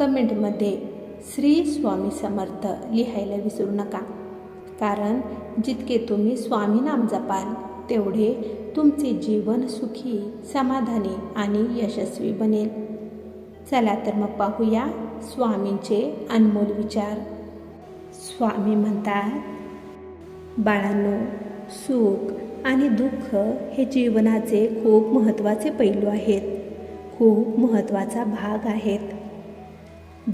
कमेंटमध्ये श्री स्वामी समर्थ लिहायला विसरू नका. कारण जितके तुम्ही स्वामी नाम जपाल तेवढे तुमचे जीवन सुखी समाधानी आणि यशस्वी बनेल. चला तर मग पाहूया स्वामींचे अनमोल विचार. स्वामी म्हणतात बाळांनो सुख आणि दुःख हे जीवनाचे खूप महत्त्वाचे पैलू आहेत. खूप महत्त्वाचा भाग आहेत.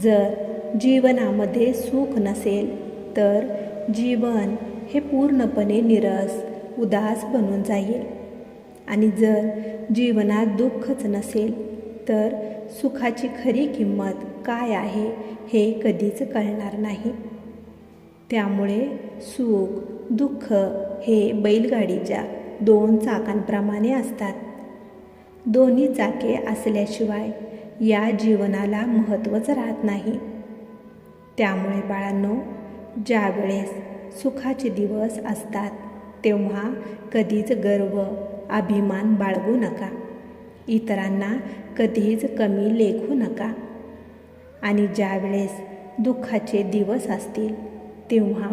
जर जीवनामध्ये सुख नसेल तर जीवन हे पूर्णपणे निरस उदास बनून जाईल. आणि जर जीवनात दुःखच नसेल तर सुखाची खरी किंमत काय आहे हे कधीच कळणार नाही. त्यामुळे सुख दुःख हे बैलगाडीच्या दोन चाकांप्रमाणे असतात. दोन्ही चाके असल्याशिवाय या जीवनाला महत्त्वच राहत नाही. त्यामुळे बाळांनो ज्यावेळेस सुखाचे दिवस असतात तेव्हा कधीच गर्व अभिमान बाळगू नका. इतरांना कधीच कमी लेखू नका. आणि ज्यावेळेस दुःखाचे दिवस असतील तेव्हा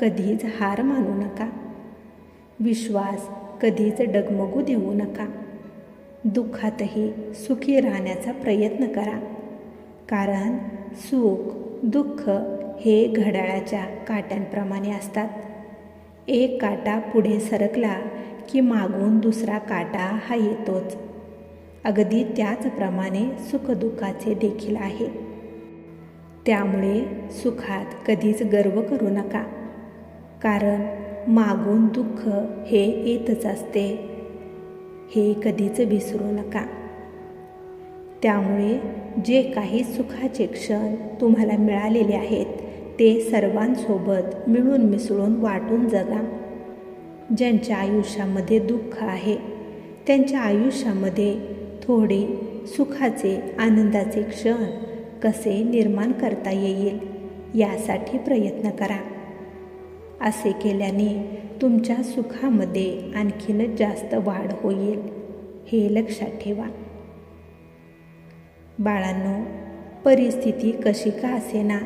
कधीच हार मानू नका. विश्वास कधीच डगमगू देऊ नका. दुःखातही सुखी राहण्याचा प्रयत्न करा. कारण सुख दुःख हे घड्याळाच्या काट्यांप्रमाणे असतात. एक काटा पुढे सरकला की मागून दुसरा काटा हा येतोच. अगदी त्याचप्रमाणे सुखदुःखाचे देखील आहे. त्यामुळे सुखात कधीच गर्व करू नका. कारण मागून दुःख हे येतच असते. हे कधीच विसरू नका. त्यामुळे जे काही सुखाचे क्षण तुम्हाला मिळालेले आहेत ते सर्वांसोबत मिळून मिसळून वाटून जगा. ज्यांच्या आयुष्यामध्ये दुःख आहे त्यांच्या आयुष्यामध्ये थोडे सुखाचे आनंदाचे क्षण कसे निर्माण करता येईल यासाठी प्रयत्न करा. असे केल्याने तुमच्या सुखामध्ये आणखीनच जास्त वाढ होईल हे लक्षात ठेवा. बाळांनो परिस्थिती कशी का असेना?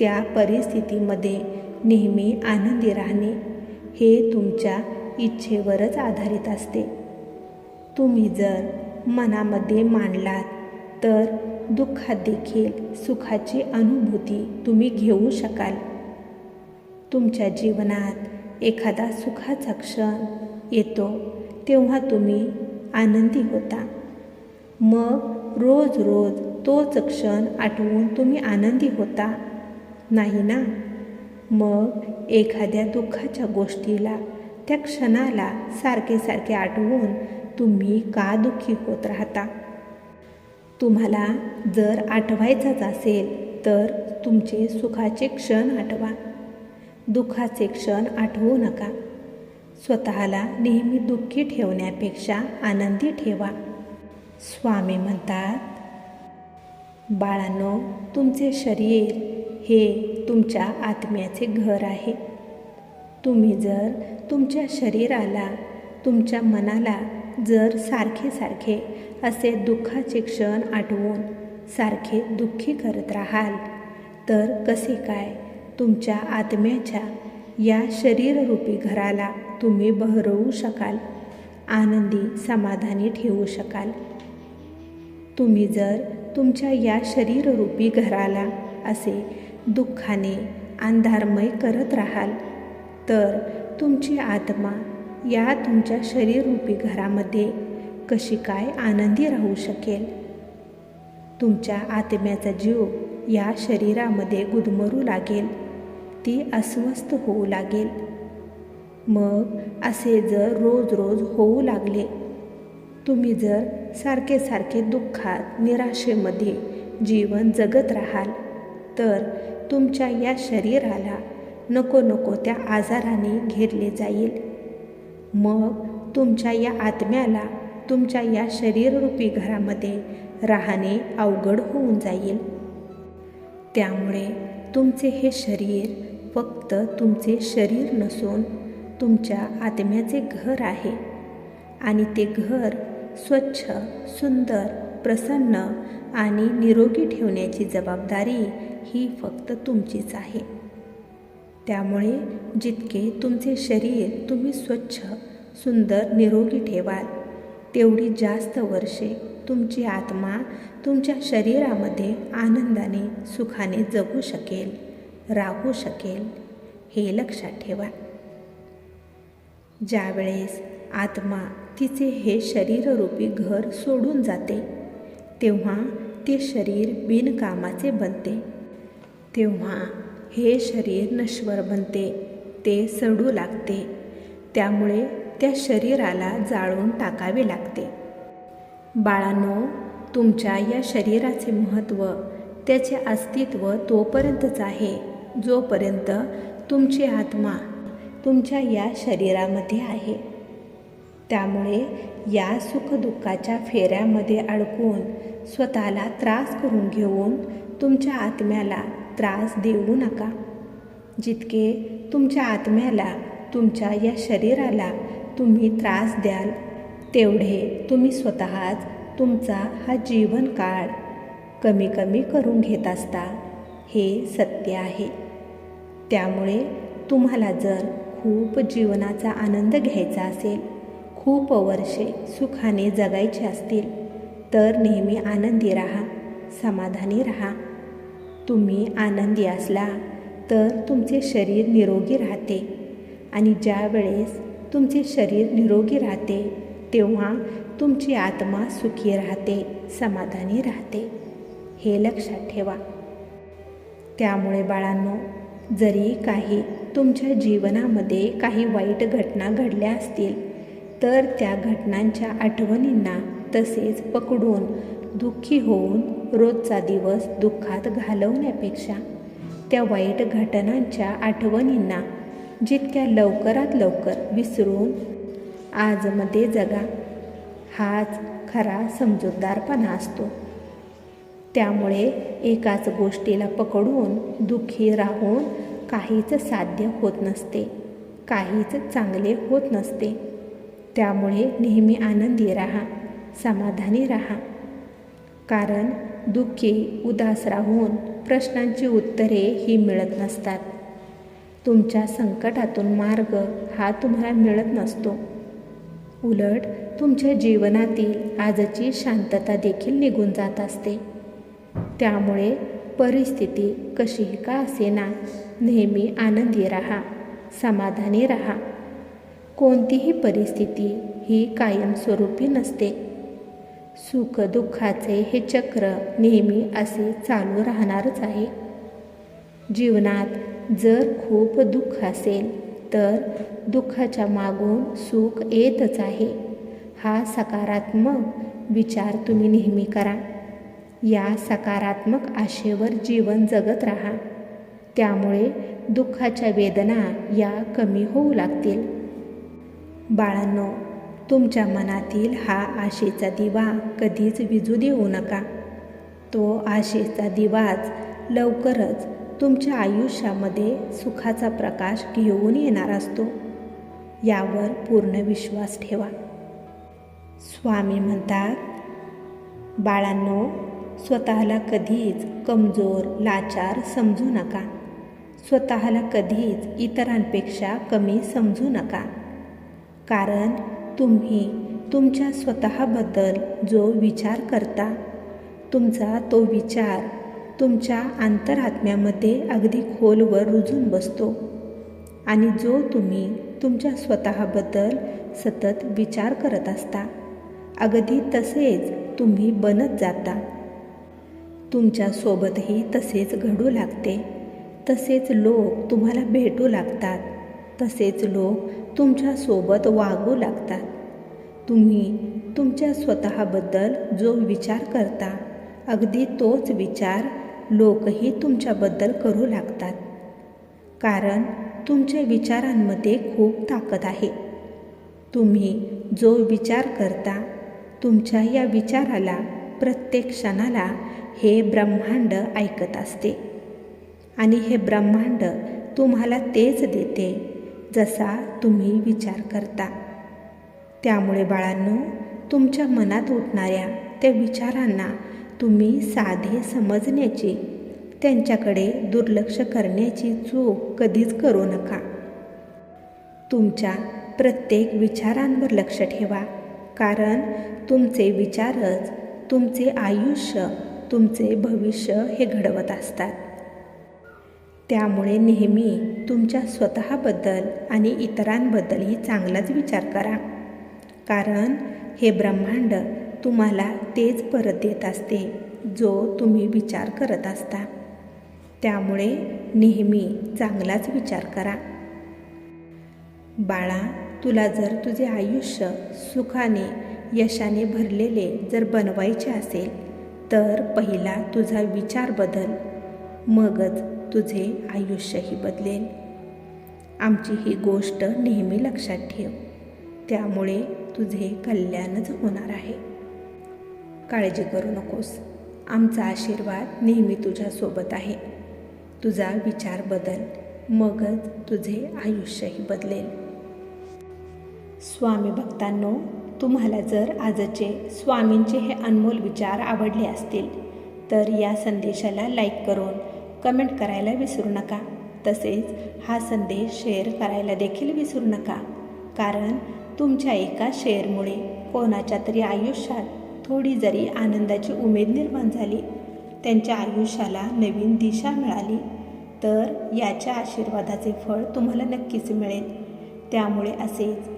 त्या परिस्थितीमध्ये नेहमी आनंदी राहणे हे तुमच्या इच्छेवरच आधारित असते. तुम्ही जर मनामध्ये मांडलात तर दुःखात देखील सुखाची अनुभूती तुम्ही घेऊ शकाल. तुमच्या जीवनात एखादा सुखाचा क्षण येतो तेव्हा तुम्ही आनंदी होता. मग रोज रोज तोच क्षण आठवून तुम्ही आनंदी होता. नाही ना? मग एखाद्या दुःखाच्या गोष्टीला त्या क्षणाला सारखे सारखे आठवून तुम्ही का दुःखी होत राहता? तुम्हाला जर आठवायचाच असेल तर तुमचे सुखाचे क्षण आठवा. दुःखाचे क्षण आठवू नका. स्वतःला नेहमी दुःखी ठेवण्यापेक्षा आनंदी ठेवा. स्वामी म्हणतात बाळांनो तुमचे शरीर हे तुमच्या आत्म्याचे घर आहे. तुम्ही जर तुमच्या शरीराला तुमच्या मनाला जर सारखे सारखे असे दुःखाचे क्षण आठवून सारखे दुःखी करत राहाल तर कसे काय तुमच्या आत्म्याच्या या शरीररूपी घराला तुम्ही बहरवू शकाल. आनंदी समाधानी ठेवू शकाल. तुम्ही जर तुमच्या या शरीररूपी घराला असे दुःखाने अंधारमय करत राहाल तर तुमची आत्मा या तुमच्या शरीररूपी घरामध्ये कशी काय आनंदी राहू शकेल? तुमच्या आत्म्याचा जीव या शरीरामध्ये गुदमरू लागेल. ती अस्वस्थ होऊ लागेल. मग असे जर रोज रोज होऊ लागले तुम्ही जर सारखे सारखे दुःखात निराशेमध्ये जीवन जगत राहाल तर तुमच्या या शरीराला नको नको त्या आजाराने घेरले जाईल. मग तुमच्या या आत्म्याला तुमच्या या शरीररूपी घरामध्ये राहणे अवघड होऊन जाईल. त्यामुळे तुमचे हे शरीर फक्त तुमचे शरीर नसून तुमच्या आत्म्याचे घर आहे. आणि ते घर स्वच्छ सुंदर प्रसन्न आणि निरोगी ठेवण्याची जबाबदारी ही फक्त तुमचीच आहे. त्यामुळे जितके तुमचे शरीर तुम्ही स्वच्छ सुंदर निरोगी ठेवाल तेवढी जास्त वर्षे तुमची आत्मा तुमच्या शरीरामध्ये आनंदाने सुखाने जगू शकेल. राहू शकेल हे लक्षात ठेवा. ज्यावेळेस आत्मा तिचे हे शरीररूपी घर सोडून जाते तेव्हा ते शरीर बिनकामाचे बनते. तेव्हा हे शरीर नश्वर बनते ते सडू लागते. त्यामुळे त्या शरीराला जाळून टाकावे लागते. बाळांनो तुमच्या या शरीराचे महत्त्व त्याचे अस्तित्व तोपर्यंतच आहे. जोपर्यंत तुमची आत्मा तुमच्या या शरीरामध्ये आहे. त्यामुळे या सुखदुःखाच्या फेऱ्यामध्ये अडकून स्वतःला त्रास करून घेऊन तुमच्या आत्म्याला त्रास देऊ नका. जितके तुमच्या आत्म्याला तुमच्या या शरीराला तुम्ही त्रास द्याल तेवढे तुम्ही स्वतःच तुमचा हा जीवन काळ कमी कमी करून घेत असता हे सत्य आहे. त्यामुळे तुम्हाला जर खूप जीवनाचा आनंद घ्यायचा असेल खूप वर्षे सुखाने जगायचे असतील तर नेहमी आनंदी राहा समाधानी राहा. तुम्ही आनंदी असला तर तुमचे शरीर निरोगी राहते आणि ज्या वेळेस तुमचे शरीर निरोगी राहते तेव्हा तुमची आत्मा सुखी राहते समाधानी राहते. हे लक्षात ठेवा. त्यामुळे बाळांनो जरी काही तुमच्या जीवनामध्ये काही वाईट घटना घडल्या असतील तर त्या घटनांच्या आठवणींना तसेच पकडून दुःखी होऊन रोजचा दिवस दुःखात घालवण्यापेक्षा त्या वाईट घटनांच्या आठवणींना जितक्या लवकरात लवकर विसरून आजमध्ये जगा हाच खरा समजूतदारपणा असतो. त्यामुळे एकाच गोष्टीला पकडून दुःखी राहून काहीच साध्य होत नसते काहीच चांगले होत नसते. त्यामुळे नेहमी आनंदी राहा समाधानी राहा. कारण दुःखी उदास राहून प्रश्नांची उत्तरे ही मिळत नसतात. तुमच्या संकटातून मार्ग हा तुम्हाला मिळत नसतो. उलट तुमच्या जीवनातील आजची शांतता देखील निघून जात असते. त्यामुळे परिस्थिती कशीही का असेना नेहमी आनंदी राहा समाधानी राहा. कोणतीही परिस्थिती ही कायमस्वरूपी नसते. सुखदुःखाचे हे चक्र नेहमी असे चालू राहणारच आहे. जीवनात जर खूप दुःख असेल तर दुःखाच्या मागून सुख येतच आहे. हा सकारात्मक विचार तुम्ही नेहमी करा. या सकारात्मक आशेवर जीवन जगत राहा. त्यामुळे दुःखाच्या वेदना या कमी होऊ लागतील. बाळांनो तुमच्या मनातील हा आशेचा दिवा कधीच विजू देऊ नका. तो आशेचा दिवाच लवकरच तुमच्या आयुष्यामध्ये सुखाचा प्रकाश घेऊन येणार असतो. यावर पूर्ण विश्वास ठेवा. स्वामी म्हणतात बाळांनो स्वतःला कधीच कमजोर लाचार समजू नका. स्वतःला कधीच इतरांपेक्षा कमी समजू नका. कारण तुम्ही तुमच्या स्वतःबद्दल जो विचार करता तुमचा तो विचार तुमच्या अंतरात्म्यामध्ये अगदी खोलवर रुजून बसतो. आणि जो तुम्ही तुमच्या स्वतःबद्दल सतत विचार करत असता अगदी तसेच तुम्ही बनत जाता. तुमच्यासोबतही तसेच घडू लागते. तसेच लोक तुम्हाला भेटू लागतात. तसेच लोक तुमच्यासोबत वागू लागतात. तुम्ही तुमच्या स्वतःबद्दल जो विचार करता अगदी तोच विचार लोकही तुमच्याबद्दल करू लागतात. कारण तुमच्या विचारांमध्ये खूप ताकद आहे. तुम्ही जो विचार करता तुमच्या या विचाराला प्रत्येक क्षणाला हे ब्रह्मांड ऐकत असते. आणि हे ब्रह्मांड तुम्हाला तेच देते जसा तुम्ही विचार करता. त्यामुळे बाळांनो तुमच्या मनात उठणाऱ्या त्या विचारांना तुम्ही साधे समजण्याची त्यांच्याकडे दुर्लक्ष करण्याची चूक कधीच करू नका. तुमच्या प्रत्येक विचारांवर लक्ष ठेवा कारण तुमचे विचारच तुमचे आयुष्य तुमचे भविष्य हे घडवत असतात. त्यामुळे नेहमी तुमच्या स्वतःबद्दल आणि इतरांबद्दलही चांगलाच विचार करा. कारण हे ब्रह्मांड तुम्हाला तेच परत देत असते जो तुम्ही विचार करत असता. त्यामुळे नेहमी चांगलाच विचार करा. बाळा तुला जर तुझे आयुष्य सुखाने यशाने भरलेले जर बनवायचे असेल तर पहिला तुझा विचार बदल मगच तुझे आयुष्यही बदलेल. आमची ही गोष्ट नेहमी लक्षात ठेव त्यामुळे तुझे कल्याणच होणार आहे. काळजी करू नकोस आमचा आशीर्वाद नेहमी तुझ्यासोबत आहे. तुझा विचार बदल मगच तुझे आयुष्यही बदलेल. स्वामी भक्तांनो तुम्हाला जर आजचे स्वामींचे हे अनमोल विचार आवडले असतील तर या संदेशाला लाईक करून कमेंट करायला विसरू नका. तसेच हा संदेश शेअर करायला देखील विसरू नका. कारण तुमच्या एका शेअरमुळे कोणाच्या तरी आयुष्यात थोडी जरी आनंदाची उमेद निर्माण झाली त्यांच्या आयुष्याला नवीन दिशा मिळाली तर याच्या आशीर्वादाचे फळ तुम्हाला नक्कीच मिळेल. त्यामुळे असेच